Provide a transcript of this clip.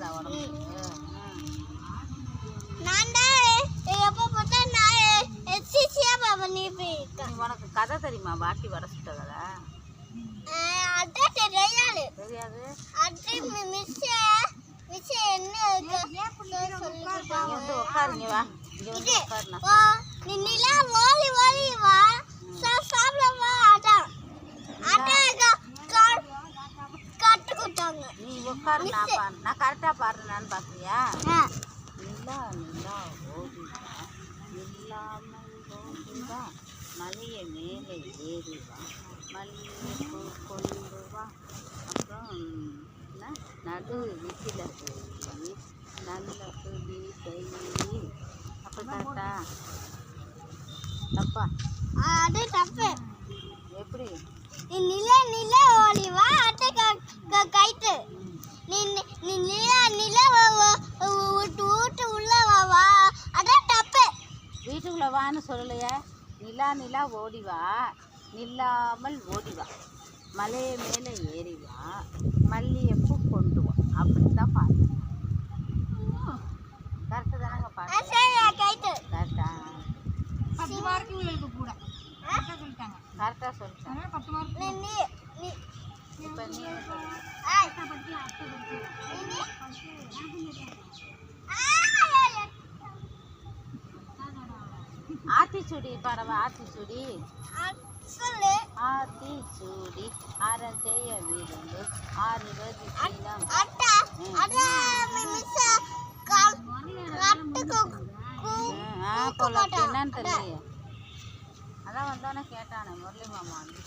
நல்லதா உடம்புக்கு நான் எப்போ பார்த்தா நான் பண்ணிட்டு இருக்கேன் நீ உனக்கு கதை தெரியுமா? பாட்டி வர சுட்ட கதை அதான் தெரியாது. தெரியாது. அது மிஸ் மிஸ் என்ன உட்காருங்க? வா. இங்க வந்து நிலா ஓலி ஓலி வா. உட்காரு நான் பா நான் கரெக்டாக பாடுறேன்னு பார்க்குறியா. நிலா நிலா ஓடிவா. இல்லாமல் ஓடிவா. மலையை மேலே ஏறிவா. மல்லிகைப்பூ கொண்டு வா அப்புறம் நடு வீட்டில் போய் நல்ல புதி செய் அப்போ கரெக்டா தப்பா அது தப்பு. எப்படி? நில நில ஓடி வா அத்தை க- க- கைட்டு நீ நி- நீ நில நில வ- வ- விட்டு விட்டு உள்ள வா வா அதான் தப்பு வீட்டுக்குள்ளே வான்னு சொல்லலையே. நிலா நிலா ஓடி வா. நில்லாமல் ஓடி வா. மலையை மேலே ஏறி வா. மல்லிகைப்பூ கொண்டு வா. அப்படி தான் பாட்டு கரெக்டு தானங்க பாட்டு கரெக்டா பத்து மார்க்கு கூட. கரெக்டாக சொல்லிட்டாங்க. கரெக்டாக சொல்லிட்டேன். அதனால பத்து மார்க் நீ நீ நீ. இப்போ நீ என்ன சொல்ற? ஆய். நீ நீ ஆய். ஆத்திச்சூடி பாடவா ஆத்திச்சூடி. ஆத்திச்சூடி. அறம் செய்ய விருந்து ஆறுவது என்னன்னு தெரியல அதான் வந்தோன்னே கேட்டானே முரளி மாமா வந்து